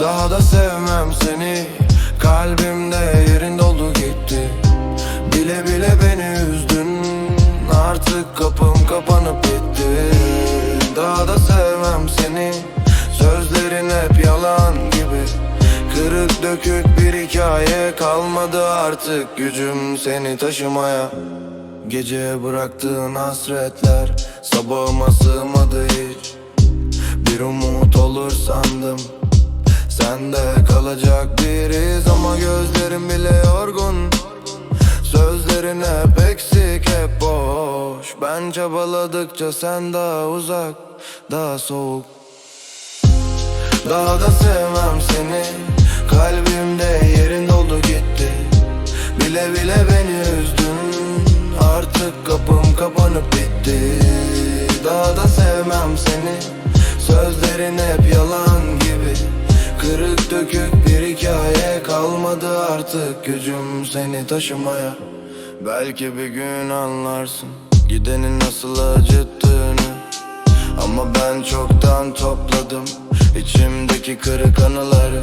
Daha da sevmem seni. Kalbimde yerin doldu gitti. Bile bile beni üzdün. Artık kapım kapanıp gitti Daha da sevmem seni. Sözlerin hep yalan gibi. Kırık dökük bir hikaye Kalmadı artık gücüm seni taşımaya. Gece bıraktığın hasretler Sabahıma sığmadı hiç. Bir umut olur sandım Sende kalacak biriz ama gözlerim bile yorgun. Sözlerin hep eksik hep boş. Ben çabaladıkça sen daha uzak Daha soğuk. Daha da sevmem seni. Kalbimde yerin doldu gitti. Bile bile beni üzdün. Artık kapım kapanıp bitti. Daha da sevmem seni. Sözlerin hep yalan Kırık dökük bir hikaye Kalmadı artık gücüm seni taşımaya. Belki bir gün anlarsın Gidenin nasıl acıttığını. Ama ben çoktan topladım içimdeki kırık anıları.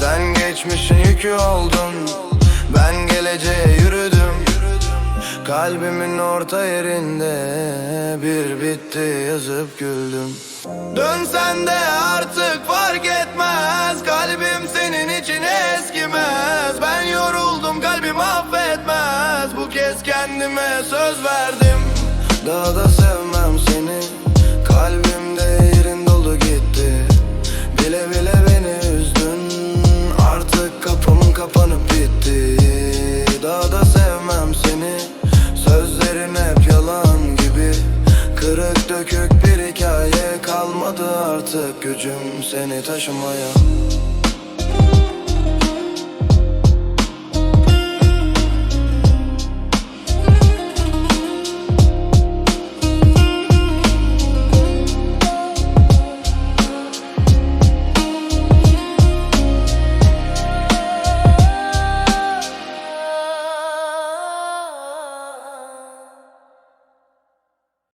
Sen geçmişin yükü oldun Ben geleceğe yürüdüm. Kalbimin orta yerinde bir bitti yazıp güldüm. Dönsen de artık fark etmez kendime söz verdim. Daha da sevmem seni. Kalbimde yerin dolu gitti. Bile bile beni üzdün. Artık kapım kapanıp bitti. Daha da sevmem seni. Sözlerin hep yalan gibi. Kırık dökük bir hikaye Kalmadı artık gücüm seni taşımaya